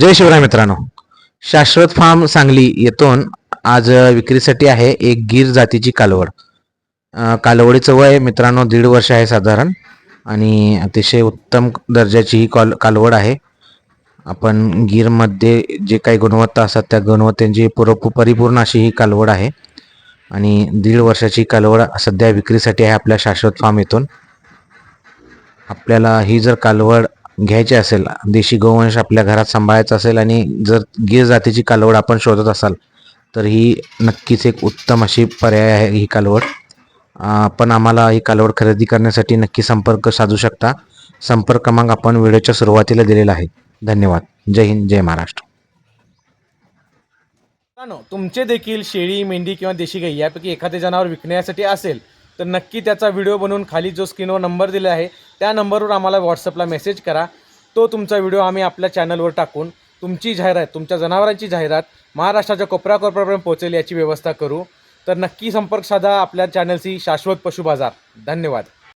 जय शिवराय मित्रांनो. शाश्वत फार्म सांगली येथून आज विक्रीसाठी आहे एक गीर जातीची कालवड. कालवडीचं वय मित्रांनो दीड वर्ष आहे साधारण आणि अतिशय उत्तम दर्जाची ही कॉल कालवड आहे. आपण गीरमध्ये जे काही गुणवत्ता असतात त्या गुणवत्तेची पुर परिपूर्ण अशी ही कालवड आहे. आणि दीड वर्षाची कालवड सध्या विक्रीसाठी आहे आपल्या शाश्वत फार्म येथून. आपल्याला ही जर कालवड घ्यायची असेल देशी गोवंश आपल्या घरात सांभाळायचा असेल आणि जर गिर जातीची कालवड आपण शोधत असाल तर ही नक्कीच एक उत्तम अशी पर्याय आहे ही कालवड. आपण आम्हाला ही कालवड खरेदी करण्यासाठी नक्की संपर्क साधू शकता. संपर्क क्रमांक आपण व्हिडिओच्या सुरुवातीला दिलेला आहे. धन्यवाद. जय हिंद जय महाराष्ट्र. तुमचे देखील शेळी मेंढी किंवा देशी गाई यापैकी एखादे जनावर विकण्यासाठी असेल तर नक्की त्याचा व्हिडिओ बनवून खाली जो स्क्रीनवर नंबर दिला आहे त्या नंबरवर आम्हाला व्हॉट्सअपला मेसेज करा. तो तुमचा व्हिडिओ आम्ही आपल्या चॅनलवर टाकून तुमची जाहिरात तुमच्या जनावरांची जाहिरात महाराष्ट्राच्या कोपऱ्या कोपऱ्यापर्यंत पोहोचेल याची व्यवस्था करू. तर नक्की संपर्क साधा आपल्या चॅनलशी शाश्वत पशु बाजार. धन्यवाद.